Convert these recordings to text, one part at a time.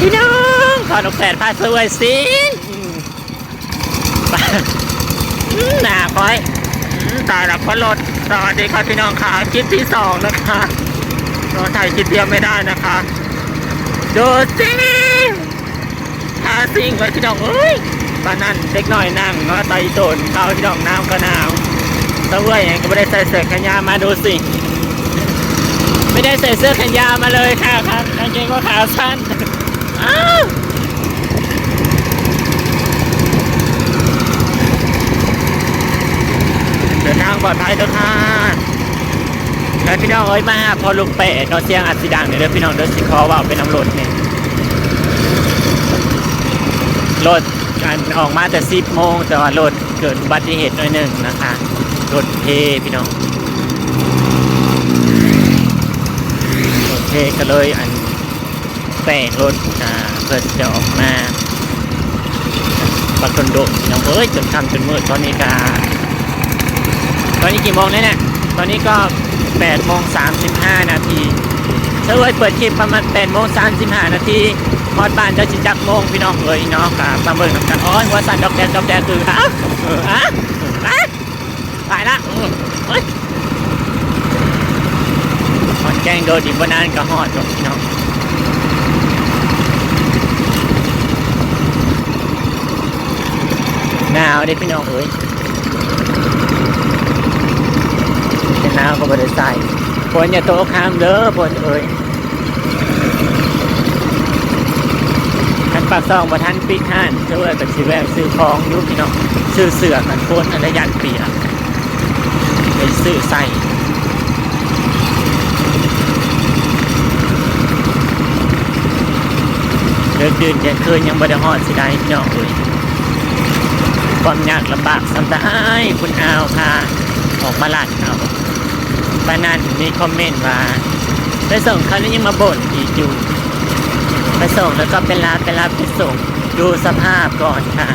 พี่น้องขอนกแปดพาสวยสิอืมไปอืมหนาคอยตายแล้วพอรถสวัสดีครับพี่น้องค่ะคลิปที่สองนะคะเราถ่ายคลิปเดียวไม่ได้นะคะดูสิพาซิ่งไปพี่น้องเอ้ยบ้านนั่นเด็กน้อยนั่งก็ไตโตนเข้าพี่น้องน้ำก็หนาวเสวยยังก็ไม่ได้ใส่เสื้อแขนยาวมาดูสิไม่ได้ใส่เสื้อแขนยาวมาเลยค่ะครับกางเกงก็ขาสั้น เดินทางปลอดภัยเถอะค่ะแล้วพี่น้องเอ้ยมาพอลูกเปะนาะเสียงอัดสีดังเดี๋ยเด้อพี่น้องเด้อสิคอว่าเป็นน้ำรถนี่ยรถการออกมาแต่สิบโมงแต่ว่ารถเกิดอุบัติเหตุหน่อยหนึ่งนะคะรถเทพี่น้องโอเคก็เลยอัน แปลงรถอ่าเพื่อจะออกมาปักตนโดน้องเอ้ยจนค่ำจนมืดตอนนี้ก็ตอนนี้กี่โมงแล้วเนี่ยตอนนี้ก็8โมง35 นาทีเอ้ยเปิดคลิปประมาณ8โมง35 นาทีพอดบ้านจะจิจักโมงพี่น้องเอ้ยเนาะกับมาเบิ่งน้ำกันอ้ยหัวสั่นดอกแดงดอกแดงคืออะอะอะตายละเฮ้ยหอดแกงโดดอีกบนานก็หอดหรอกพี่น้อง หนาวเด้พี่น้องเอ้ยเป็นหนาวก็บ่ได้ใส่ฝนอย่าตกข้ามเด้อฝนเอ้ยคันปากซองบ่ทันปิดห้านเท่าไหร่ก็สิแวะซื้อของอยู่พี่น้องซื้อเสื้อกันฝนอันยันเปียกไปซื้อใส่เลิกดื่นเที่ยงคืนยังบ่ได้ฮอดสิได้พี่น้องเอ้ย ความยากลำบากสำตายคุณอาวค่ะออกมาลาดเอาปานันมีคอมเมนต์ว่าไปส่งเขาแล้วยังมาบ่นอีกอยู่ไปส่งแล้วก็เป็นลาเป็นลาไปส่งดูสภาพก่อนค่ะ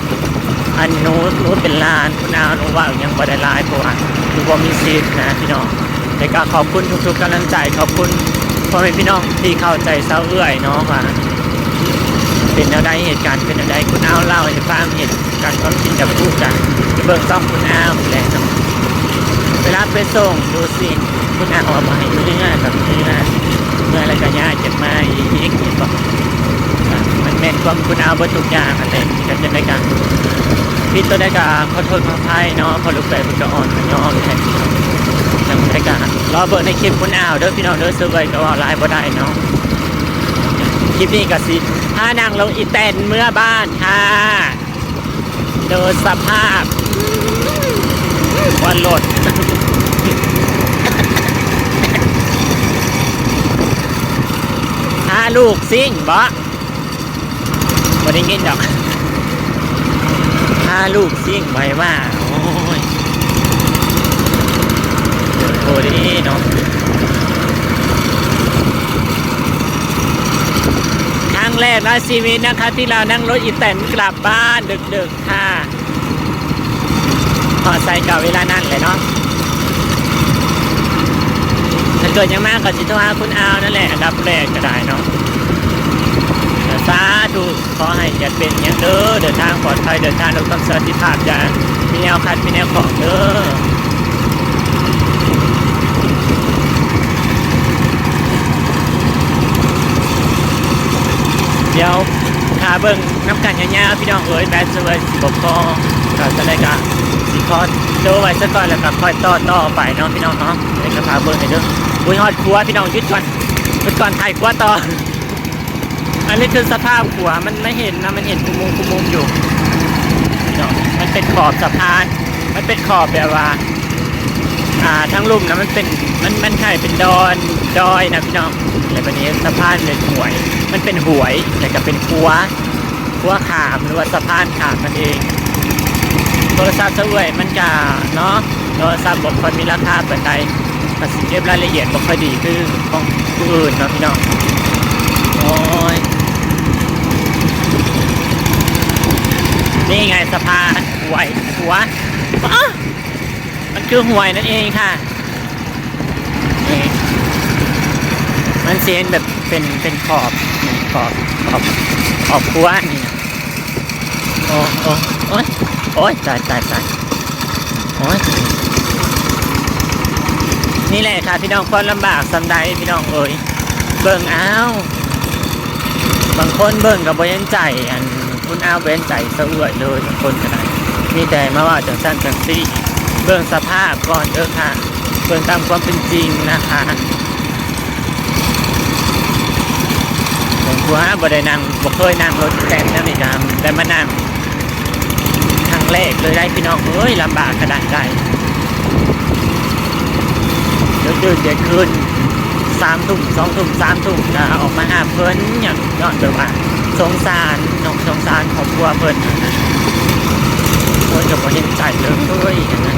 อันนู้นนู้นเป็นลานคุณอาวรู้ว่ายังบได้ลายเพราะว่าดูว่ามีซีดนะพี่น้องแต่ก็ขอบคุณทุกๆกำลังใจขอบคุณพ่อแม่พี่น้องที่เข้าใจเศร้าเอื้อยเนาะว่าเป็นแนวใดเหตุการณ์เป็นแนวใดคุณอาวเล่าให้ฟังเหตุ การณ์ความจริงจะพูดกันจะเบิกซ่องคุณอ้าวแหละเนาะเวลาไปส่งดูสิคุณอ้าวเอามาให้เนื้อกับเนื้อเนื้อไรก็ยากจะมาอีกอีกอีกบอกมันแม่นความคุณอ้าวบรทุกย่างอะไรกันจะได้กันพี่ตัวได้กาขอโทษขออภัยเนาะพอลูกแปดคุณจะอ่อนมันย่อมแทนจังได้การรอเบิร์ในคลิปคุณอ้าวเด้อพี่น้องเด้อซื้อไว้ก็ว่าไลน์บ่ได้เนาะคลิปนี้ก็สิถ้านั่งลงอีแตนเมื่อบ้านค่ะ ดยสภาพวันรถถ้าลูกซิ่งบ่บ่ได้ยินดอกถ้าลูกซิ่งไว้ว่าโอ้ยเดี๋ยวโทรดีเนาะ ครั้ง แรกในชีวิตนะคะ ที่เรานั่งรถอีแตนกลับบ้านดึกๆค่ะพอใส่กับเวลานั้นเลยเนาะถ้าเกิดยังมากก็จิตวาคุณอาวนั่นแหละอับแรกก็ได้เนาะสาธุขอให้อย่าเป็นอย่างเด้อเดินทางปลอดภัยเดินทางด้วยความสวัสดิภาพอย่ามีแนวคัดมีแนวของเด้อ ดี๋ยวหาเบิ่งน้ำกันยาวๆพี่น้องเอ๋ยแบดเซอร์สิบกก็จะได้กะสิคอดูไว้ซะก่อนแล้วก็ค่อยต่อต่อไปเนาะพี่น้องเนาะเดี๋ยวก็พาเบิ่งให้เด้อบุญฮอดครัวพี่น้องยึดก่อนยึดก่อนถ่ายครัวต่ออันนี้คือสภาพขัวมันไม่เห็นนะมันเห็นกุมุมกุมุมอยู่พี่น้องมันเป็นขอบสะพาน มันเป็นขอบแบบว่าอ่าทั้งลุ่มนะมันเป็นมันมันใช่เป็นดอนดอยนะพี่น้อง แล้ววันนี้สะพานเป็นหวย มันเป็นหวย แต่ก็เป็นคัวคัวขามหรือว่าสะพานขามนั่นเอง โทรศัพท์สวยมันจะเนาะโทรศัพท์บอกคนมีราคาเปิดใดภาษีเก็บรายละเอียดบอกคดีคือของผู้อื่นเนาะพี่น้องโอ้ยนี่ไงสะพานหวยหัวอ้ามันคือหวยนั่นเองค่ะ มันเซนแบบเป็นเป็นขอบนี่ขอบขออกออกครัวนี่นะโอ้โอ้โอ้ยโอ้ยตายตายตายโอ้ยนี่แหละค่ะพี่น้องคนลำบากสำใดพี่น้องเอ้ยเบิ่งเอาวบางคนเบิ่งกับบเห็นใจอันคุณเอาวเว้นใจสะอวยเลยบางคนก็ได้มีแต่มาว่าจังสั้นจังซี่เบิ่งสภาพก่อนเด้อค่ะเบิ่งตามความเป็นจริงนะคะ ผมกลัวบ่ได้นั่งบ่เคยนั่งรถแข่งนั่นนี่ครับแต่มานั่งครั้งแรกเลยได้พี่น้องเอ้ยลำบากขนาดใดเดี๋ยวตื่นเดี๋ยวคืนสามทุ่มสองทุ่มสามทุ่มก็ออกมาหาเพิ่นอย่างยอดแบบว่าสงสารน้องสงสารครอบครัวเพิ่นเพิ่นก็บ่เห็นใจเลยอย่างนั้น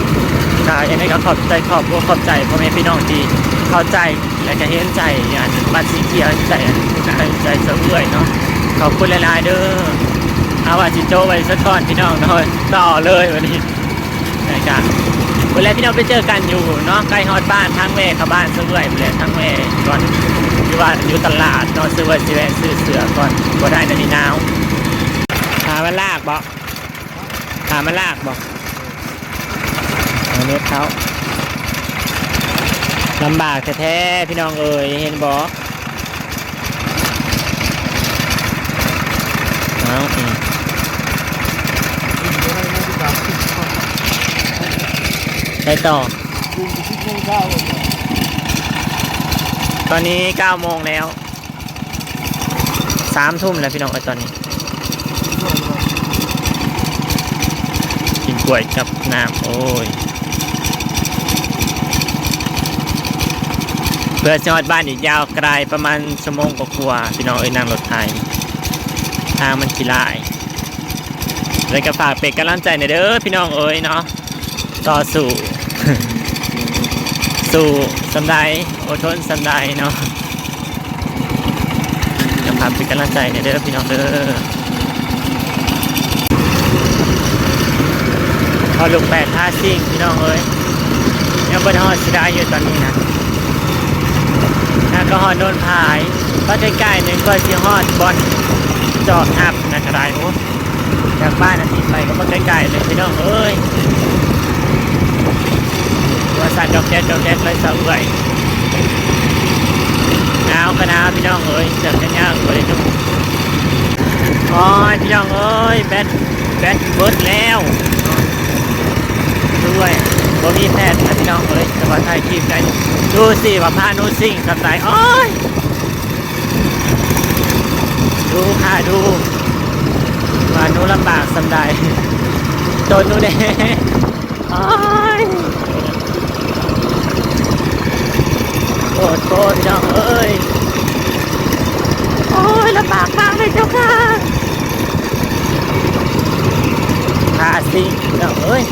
ก็ยังไงก็ขอบใจขอบขอบใจพ่อแม่พี่น้องที่เข้าใจ และก็เห็นใจอันบัตรสีเขียวใจอันใจเสื่อยเนาะขอบคุณหลายๆเด้อเอาว่าจิโจไว้สักก่อนพี่น้องเนาะต่อเลยวันนี้นะครับวันแรกพี่น้องไปเจอกันอยู่เนาะใกล้ฮอดบ้านทั้งแม่เข้าบ้านเสื่อยเลยทั้งแม่ก่อนที่ว่าอยู่ตลาดเนาะซื้อไว้ซื้อแวซื้อเสือก่อนก็ได้ในนี้หนาวหามันลากบ่หามันลากบ่เอาเน็ตเขา ลำบากแท้ๆพี่น้องเอ๋ยเห็นบอเอาอีกไปต่อ ตอนนี้9โมงแล้ว3ทุ่มแล้วพี่น้องเอ้ยตอนนี้ กินกล้วยกับน้ำโอ้ย เพื่อจังหวัดบ้านอีกยาวไกลประมาณชั่วโมงกว่าๆพี่น้องเอ้ยนั่งรถไทย ทางมันขี้ลายเลยก็ฝากเป็นกำลังใจในอยเด้อพี่น้องเอ้ยเนาะต่อสู้สู้สำได้อดทนสำได้เนาะจะฝากเป็นกำลังใจในอยเด้อพี่น้องเด้อพอลูกแปดท่าซิ่งพี่น้องเอ้ยยังบนหอสิได้อยู่ตอนนี้นะ ก็ฮอดโดนพายก็ใกล้ๆหนึ่งก็สิฮอดบอลจอดอัพนะกระไรโอ้จากบ้านอาทิตย์ไปก็ใกล้ๆเลยพี่น้องเอ้ยตัวสัตว์ดอกแก๊สดอกแก๊สเลยสะเอื่อยหนาวก็หนาวพี่น้องเอ้ยเสือกกันยากเลยทุกโอ้ยพี่น้องเอ้ยแบตแบตเบิดแล้วด้วยบ่มีแพทย์นะพี่น้องเอ้ยแต่ว่าไทยคลิปได้ ดูสิว่าพานุสิ่งสำใจโอ้ยดูค่ะดูว่านูลำบากสำใดจนนูเด้โอ้ยโกรธโกรจังเอ้ยโอ้ยลำบากมากเลยเจ้าค่ะพาสิเจ้าเอ้ย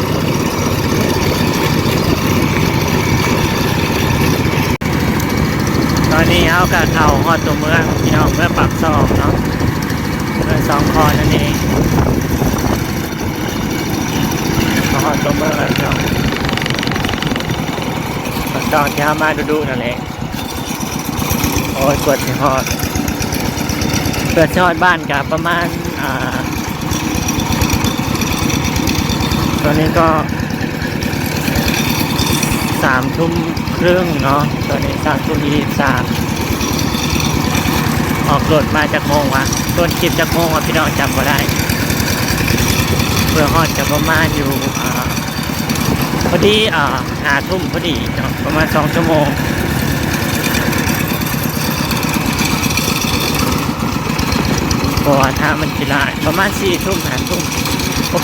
อนนี้เอากับเขาฮอดตัวเมืองพี่น้องเมื่อปักซอกเนาะเมือสองคอนนั่นเองเขาฮอดตัวเมืองแล้วพี่น้องปักซอกที่เขามาดูๆนั่นแหละโอ้ยกวดที่ฮอดเปิดที่ฮอดบ้านกับประมาณอ่าตอนนี้ก็ สามทุ่มครึ่งเนาะตอนนี้สามทุ่มยี่สิบสามออกรถมาจากโมงวะต้นคลิปจากโมงวะพี่น้องจำก็ได้ เพื่อฮอดจะประมาณอยู่พอดีอ่าหาทุ่มพอดีเนาะประมาณสองชั่วโมงพราะว่าถ้ามันกีฬาประมาณสี่ทุ่มหาทุ่ม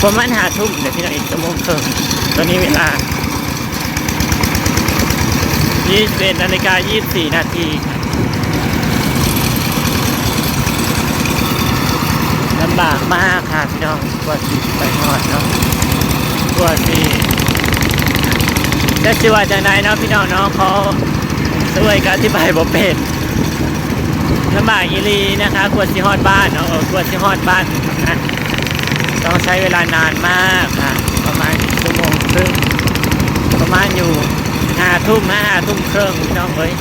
ประมาณหาทุ่มเดี๋ยวพี่น้องอีกชั่วโมงครึ่งตอนนี้เวลา 21นาฬิกา24นาทีลำบากมากค่ะพี่น้องกว่าสิไปหอดเนาะกว่าสิจะสิว่าจากไหนเนาะพี่น้องเนาะเขาช่วยกันอธิบายบ่เป็นลำบากอีหลีนะคะกว่าสิฮอดบ้านเนาะกว่าสิฮอดบ้านนะต้องใช้เวลานานมากค่ะ ประมาณชั่วโมงครึ่งประมาณอยู่ ห้าทุ่มห้าทุ่มครึ่งพี่น้องเอ้ย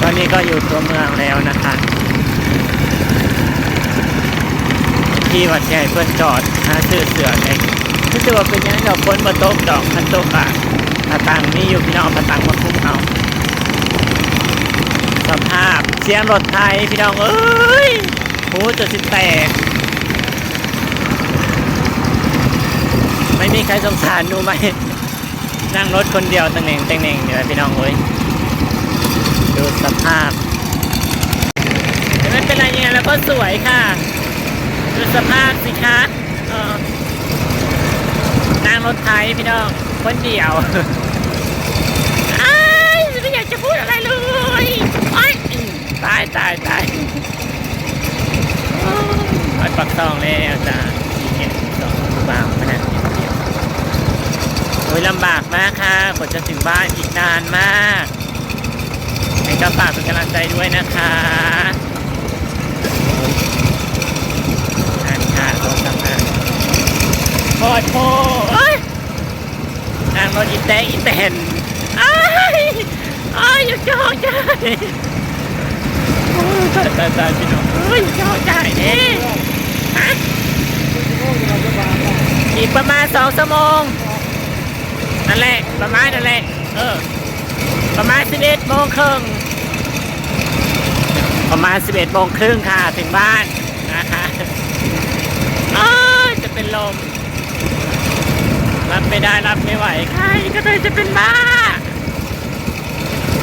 ตอนนี้ก็อยู่ตัวเมืองแล้วนะคะที่วัดใหญ่เพื่อนจอดหาซื้อเสือในรู้สึกว่าเป็นยังดอกฝนมาตกดอกพันตกอะผาตังนี่อยู่พี่น้องผาตังมาคุ้มเอาสภาพเสียงรถไทยพี่น้องเอ้ยหูจะสิแตกไม่มีใครสงสารหนูไหม นั่งรถคนเดียวตังเหน่งตังเหน่งเดี๋ยวพี่น้องเอ้ยดูสภาพแต่ไม่เป็นไรยังไงแล้วก็สวยค่ะ ดูสภาพสิคะเออนั่งรถไทยพี่น้องคนเดียวอ้ายไม่อยากจะพูดอะไรเลยอ้ายตายตายตายไปปักซองแล้วจ้าสี่เห็นสองบางขนาดนี้เดียวโอ้ ยลำบากมากค่ะกว่าจะถึงบ้านอีกนานมากให้ก็ฝากเป็นกำลังใจด้วยนะคะอ่นค่ะรถทำงานโคตรโคเอ้ยนั่งรถอีแตงอีแตนอ้ายอ้ายอย่จองใจตายตายตายพี่น้องเอ้ยจองใจเด้ฮะอีกประมาณสองชั่วโมง นั่นแหละประมาณนั่นแหละเออประมาณสิบเอ็ดโมงครึ่งประมาณสิบเอ็ดโมงครึ่งค่ะถึงบ้านนะคะอ้จะเป็นลมรับไม่ได้รับไม่ไหวใครก็เลยจะเป็นบ้า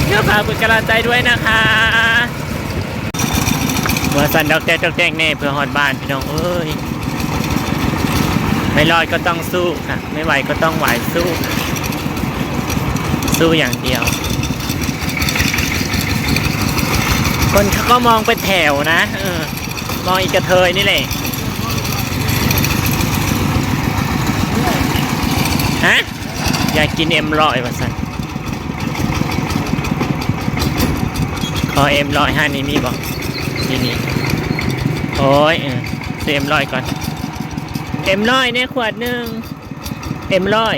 เพื่อฝากเป็นกำลังใจด้วยนะคะเมื่อสันดอกแจ๊กดอกแจ๊กเน่เพื่อฮอดบ้านพี่น้องเอ้ยไม่รอดก็ต้องสู้ค่ะ ไม่ไหวก็ต้องไหวสู้ สู้อย่างเดียว คนเขาก็มองเป็นแถวนะออมองอีกกระเทยนี่แหละฮะอยากกินเอ็มร้อยว่าสันขอเอ็มร้อยห้านี้มีบอกนี่นี่โอ้ยเออเอ็มร้อยก่อนเอ็มร้อยเนี่ยขวดหนึ่งเอ็มร้อย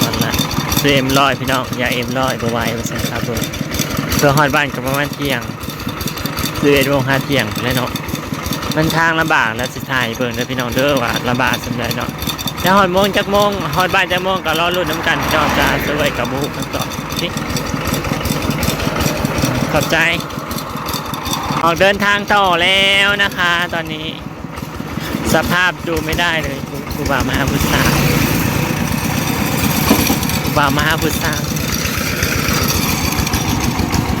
ก่อนละ ซื้อเอ็มร้อยพี่น้องอย่าเอ็มร้อยบไหวมาใส่ครับเบอร์เพื่อฮอดบ้านกับประมาณเที่ยงซื้อเอ็ดโมงห้าเที่ยงแล้วเนาะมันทางลำบากแล้วสิถ่ายเบิ่งเด้อพี่น้องเด้อว่าลำบากสำหรับเนาะแล้วฮอดโมงจักโมงฮอดบ้านจักโมงก็รอรุ่นน้ำกันพี่น้องจะสวยกับบูกันต่อนี่ขอบใจ ออกเดินทางต่อแล้วนะคะ ตอนนี้ สภาพดูไม่ได้เลยครูบามาพุทธา บามหาพุทธา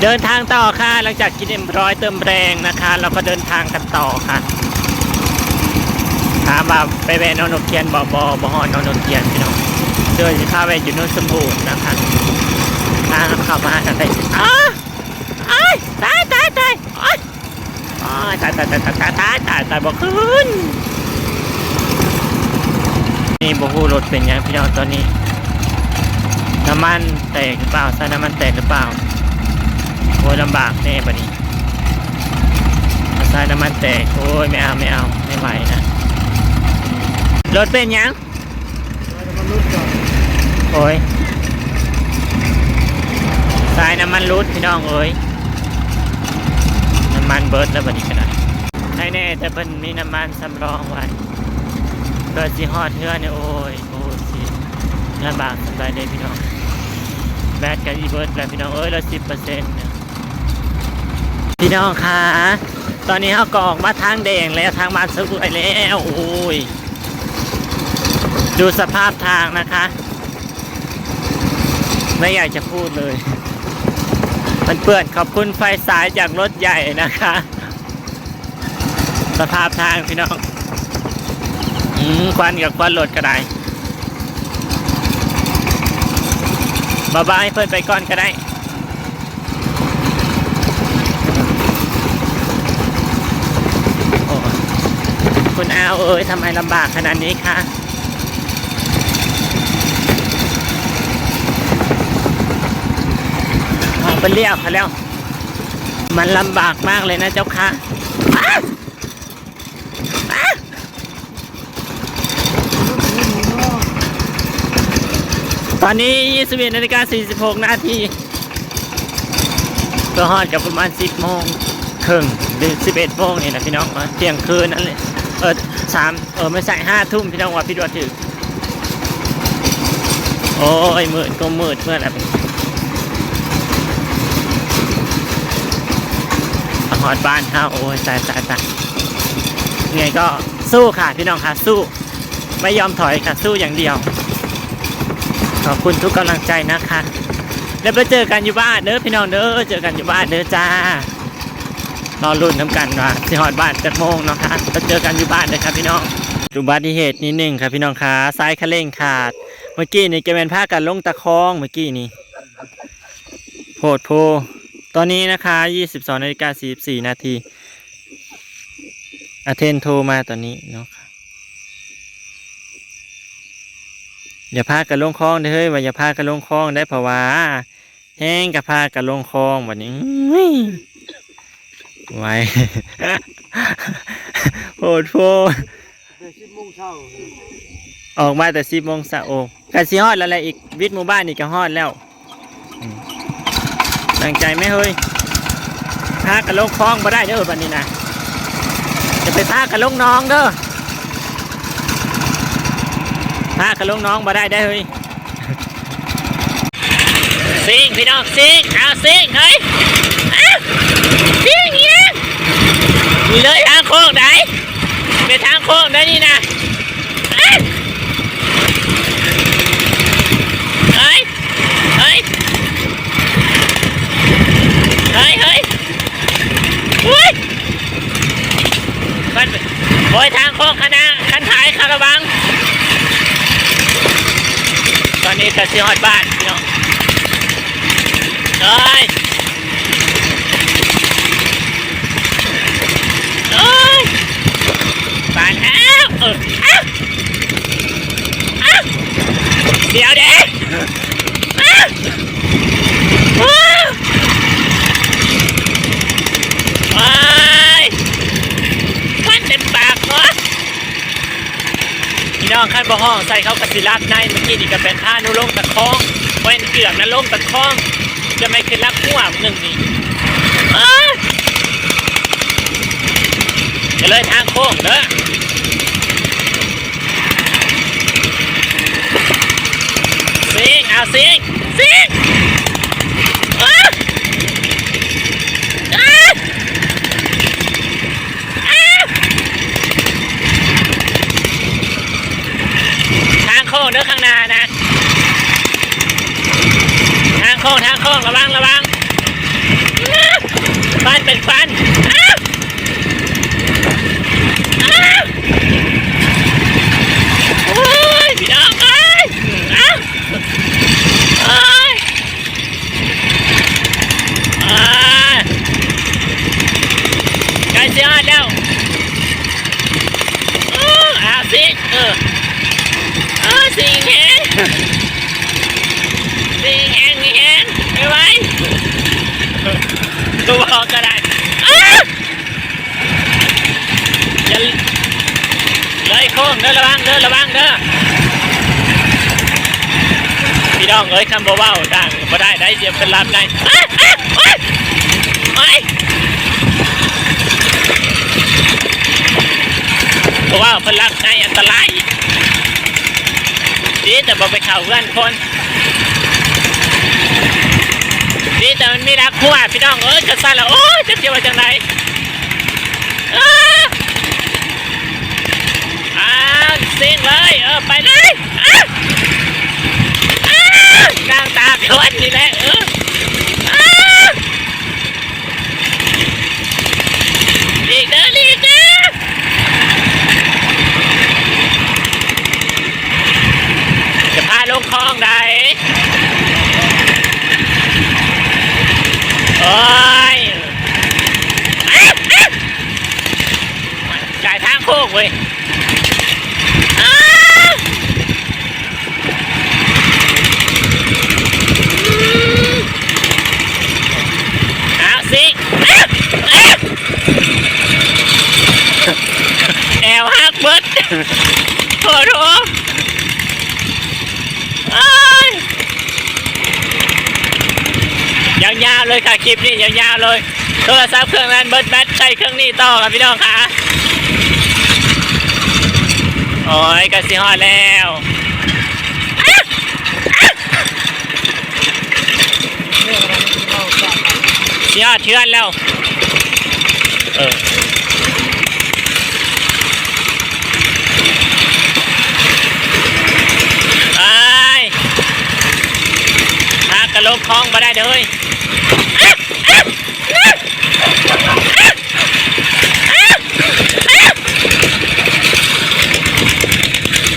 เดินทางต่อค่ะ หลังจากกินเอ็มร้อยเติมแรงนะคะ เราก็เดินทางกันต่อค่ะถามว่าไปแวะนอนนกเทียนบ่บ่บ่ฮอนอนนกเทียนพี่น้องเดินสิพาไปอยู่โนนสมบูรณ์นะคะทางเข้ามาทางไหนอ้าอ้ายตายตายตายอ้ายอ๋อตายตายตายตายตายตายตายตายบอกขึ้นนี่บอกฮูรถเป็นยังพี่น้องตอนนี้ น้ำมันแตกหรือเปล่าใส่น้ำมันแตกหรือเปล่าโอ้ยลำบากแน่บัดนี้ใส่น้ำมันแตกโอ้ยไม่เอาไม่เอาไม่ไหวนะรถเป็นยังโอ้ยสายน้ำมันรุดพี่น้องเอ้ยน้ำมันเบิร์ดแล้วบัดนี้ก็ได้ใช่แน่แต่เพิ่นมีน้ำมันสำรองไว้เกิดสิฮอดเฮือเนี่ยโอ้ยโอ้ยสิลำบากสบายเลยพี่น้อง แบตกับอีเบิร์ดแล้วพี่น้องเอ้ยละสิบเปอร์เซ็นต์พี่น้องคะตอนนี้เขากอกมาทางแดงแล้วทางมาสวยแล้วโอ้ยดูสภาพทางนะคะ ไม่อยากจะพูดเลย มันเปื้อนขอบคุณไฟสายจากรถใหญ่นะคะ สภาพทางพี่น้องอืมควันกับควันรถก็ได้ บาบายเพิ่อนไปก่อนก็ได้โอ้คุณอาวเอ้ยทำไมลำบากขนาดนี้คะออกไปเรียกเขาแล้ว มันลำบากมากเลยนะเจ้าค่ะอ้าอ้า ตอนนี้ 21นาฬิกา46 นาทีก็ฮอดกับประมาณ 10โมงครึ่งหรือสิบเอ็ดโมงนี่นะพี่น้องว่าเที่ยงคืนนั่นเลยเออสามเออไม่ใช่ห้าทุ่มพี่น้องว่าพี่ดวถึงโอ้ยมืดก็มืดเมื่อไหร่หอดบ้านฮาโอ้ยตายตายตายยังไงก็สู้ค่ะพี่น้องค่ะสู้ ไม่ยอมถอยค่ะสู้อย่างเดียว ขอบคุณทุกกำลังใจนะคะแล้วไปเจอกันอยู่บ้านเด้อพี่น้องเด้อเจอกันอยู่บ้านเด้อจ้ารอรุ่นน้ำกันว่าสิฮอดบ้านจักโมงเนาะค่ะไปเจอกันอยู่บ้านเลยครับพี่น้องอุบัติเหตุนิดหนึ่งครับพี่น้องคะซ้ายคะเร่งขาด เมื่อกี้นี่แกเป็นผ้ากันลงตะคองเมื่อกี้นี่โพดโพตอนนี้นะคะ 22นาฬิกา44นาทีอาเทนโทรมาตอนนี้เนาะค่ะ อย่าพากันลงคลองเด้อเฮ้ยว่าอย่าพากันลงคลองได้เพราะว่าแห้งกับพากันลงคลองวันนี้อื้อไว้โพดโพแต่สิบโมงเช้าออกมาแต่สิบโมงสะโอกัสิฮอดแล้วแหละอีกวิทย์หมู่บ้านนี่ก็ฮอดแล้วอืมตั้งใจไหมเฮ้ยพากันลงคลองมาได้เด้อบันนี้นะจะไปพากันลงหน้องเด้อ พากันลงหน้องมาได้ได้เฮ้ยซิงพี่น้องซิงเอาซิงเฮ้ยซิงเนี่นะนี่เลยทางโค้งไหนเป็นทางโค้งได้นี่นะเฮ้ยเฮ้ยเฮ้ยเฮ้ยเฮ้ยมันโอ้ยทางโค้งคณะคันท้ายคาระวัง ตอนนี้ก็สิฮอดบ้านพี่น้องเฮ้ยเฮ้ยบ้านแล้วเอออ้าวเดี๋ยวเด็กว้ายมันเต็มปากเนาะพี่ น้องขั้นบ่ห้องใส่เขากระสิลักในเมื่อกี้นี่ก็เป็นท่านุลงตะคองเว้นเกือบนะลงตะคอง จะไม่ขึ้นรักหัวหนึ่งนี่จะเลยทางโค้งเด้อซิงเอาซิงซิงอ้าอ้าอ้าทางโค้งเด้อข้างหน้านะ ทาง โค้งทางโค้งระวังระวังอ้าฟันเป็นฟันอ้าอ้าโอ้ยพี่น้องเอ้ยอ้าเอ้ยอ่าใกล้จะอดแล้วเออเอาสิเออเออสิแหงสิแหงแหงไปไว้ตัวออกกระดาษอ้าอย่าเลยโค้ง เด้อระวังเด้อระวังเด้อพี่น้องเอ้ยคำบ่เว้าต่างบ่ได้ได้เดี๋ยวเป็นรับได้อ้าอ้าโอ๊ยโอ๊ยบ่เว้าเพิ่นรับได้อันตรายอีกดีแต่บ่ไปเข้าเพื่อนคนดีแต่มันมีรักหัวพี่น้องเอ้ยจะสั่นแล้วโอ้ยจะเจียวว่าจังไดอ้าอ้าว ซิ่งเลย เออ ไปเลยอ้านางตาขวนนี่แหละเอออ้าลีกเด้อลีกเด้อจะพาลงคลองได้โอ้ยอ้าอ้าจ่ายทางโค้งเว้ยอ้า เอาสิอ้าวอ้าวแอวหัก เบิดโอ้โหอ้ายาวๆเลยค่ะคลิปนี้ยาวๆเลย โทรศัพท์เครื่องนั้นเบิดแบตใช้เครื่องนี้ต่อครับพี่น้องค่ะโอ้ยกระสิฮอดแล้วสิฮอดเทือนแล้ว เออไปหากระโลก คลองมาได้เด้อเฮ้ย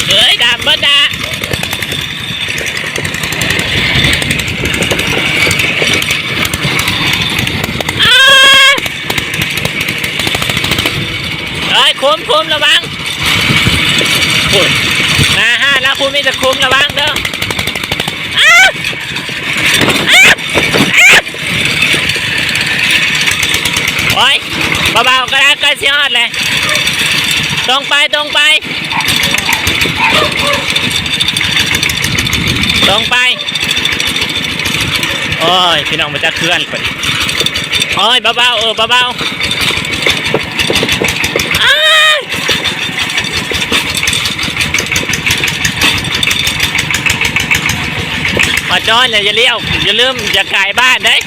เฮ้ยดาบเบิดดาเฮ้ยคุ้มคุมระวังคุณมาห้าแล้วคุณมีแต่คุมระวังเด้ออ้าอ้าอ้าโอ้ย เบาๆก็ได้ก็เสียอดเลย ตรงไปตรงไป ตรงไปโอ้ยพี่น้องมาจะเคลื่อนไปโอ้ยเบาๆเออเบาๆอ้ายมาจอนเลยอย่าเลี้ยวอย่าลืมอย่าไก่บ้านเด้ย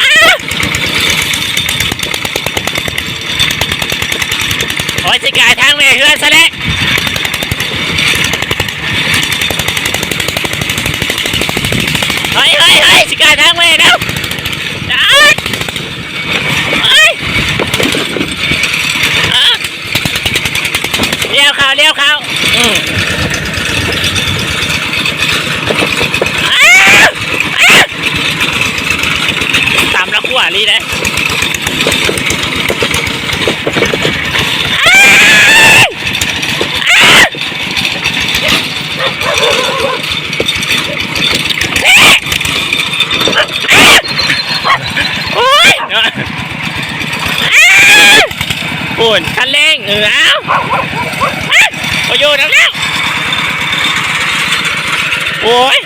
อ้า โอ้ยจะไก่ทางแม่เฮือนซะแล้วเฮ้ยเฮ้ยเฮ้ยสิกายทางไปแล้วจ้าเฮ้ยอะเลี้ยวเขาเลี้ยวเขาอืมอ้าวอ้าวตามแล้วขั้วลีเลยาวอ้าว โอ้ยปุ่นคันเร่งเออเอาโอ้ยอยู่แล้วแล้วโอ้ย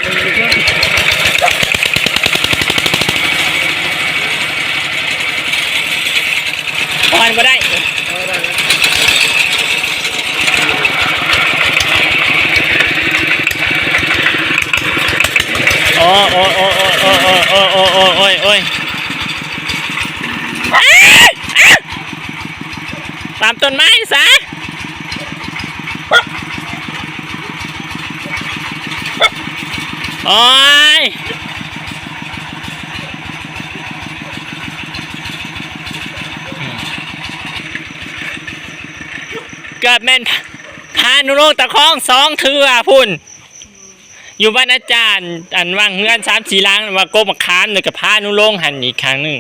พานุโลกตะคองสองเถื่อพุ่น อยู่บ้านอาจารย์อันว่างเงื่อนสามสี่ล้างว่ากบมาค้านเลยกับพานุลงหันอีกครั้งหนึ่ง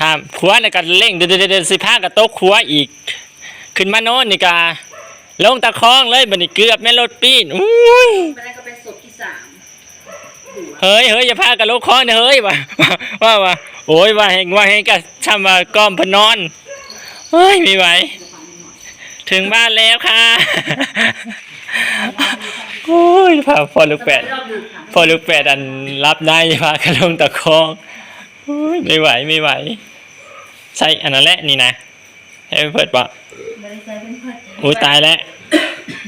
ครับครัวแล้วก็เร่งเดินเดินสิผ้ากับโต๊ะครัวอีก ขึ้นมาโน่นนี่กาลงตะคองเลยบันนี้เกือบแม่นรถปีนอุ้ยไปได้ก็เป็นศพที่สามเฮ้ยเฮ้ยอย่าพากับลงคลองนะเฮ้ยว่าว่าว่าโอ้ยว่าเฮงว่าเฮงก็ทำมากอมพนอนเฮ้ยไม่ไหว ถึงบ้านแล้วค่ะโอ้ยพาพอลูกแปดรอบดึกค่ะพอลูกแปดอันรับได้พากระลงตะคองโอ้ยไม่ไหวไม่ไหว ใช่อันนั้นแหละนี่นะให้เปิดปะไม่ได้ใช้เป็นเพื่อนโอ้ยตายแล้ว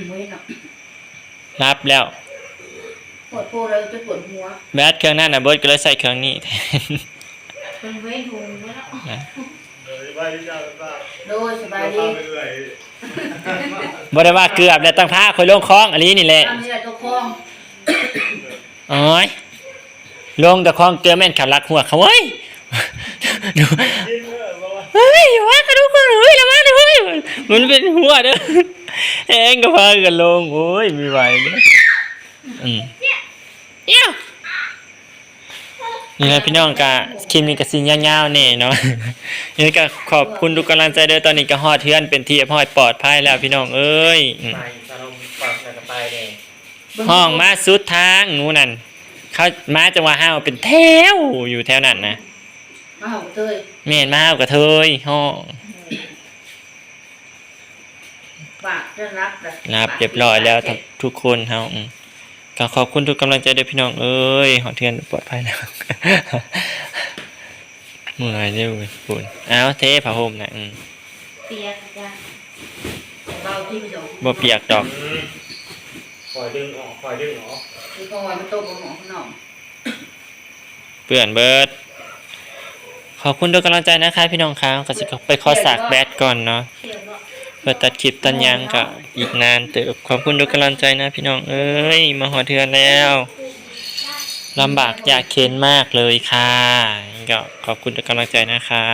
ไม่เนาะรับแล้วปวดโพแล้วจะปวดหัวแบตเครื่องนั้นนะเบิร์ดก็เลยใส่เครื่องนี้แทนเป็นเวทหุงแล้วนะสบายดีจ้าป้าโดยสบายเราดีพาไปเรื่อย บ่ได้ว่าเกือบแต่ต้องพาคอยลงคลองอันนี้นี่แหละทำนี่แหละตัวคล้องโอ้ยลงตะคองเกลือแม่นขับลักหัวเขาเว้ยดูกินเถอะบอกว่าเฮ้ยอย่าว่ากระดูกคนเฮ้ยระวังนะเฮ้ยมันเป็นหัวเด้อเองก็พากันลงโอ้ยไม่ไหวเด้ออืมเอี้ย วนี่แหละพี่น้องกะคลิปนี้ก็สิยาวๆนี่เนาะนี่ก็ขอบคุณทุกกำลังใจเด้อตอนนี้ก็ฮอดเทือนเป็นที่ฮอดปลอดภัยแล้วพี่น้องเอ้ยอืมไปสารมปรับแล้วก็ไปเลยห้องมาสุดทางหนูนั่นเขามาจังหวะห้าวเป็นแถวอยู่แถวนั้นนะมาหาเตยเมนมาห้าวกับเทยห้องปากจะรับเลยรับเรียบร้อยแล้วทุกทุกคนเฮาอืม ก็ขอบคุณทุกกำลังใจเด้อพี่น้องเอ้ยหอเทือนปลอดภัยแล้วเมื่อยเร็วเลยปุ่นเอาเทผ้าห่มนะอืมเปียกจ้ะเบาที่ไม่จบบ่เปียกดอกคอยดึงออกคอยดึงออกคือพอมันโตกว่าหมอข้างนอกเปื่อนเบิดขอบคุณทุกกำลังใจนะคะพี่น้องครับก็สิไปขอสากแบตก่อนเนาะเปียกบ่เพื่อตัดคลิปตันยังก็อีกนานเติบขอบคุณทุกกำลังใจนะพี่น้องเอ้ยมาหอเทือนแล้วลำบากยากเข็นมากเลยค่ะก็ขอบคุณทุกกำลังใจนะคะ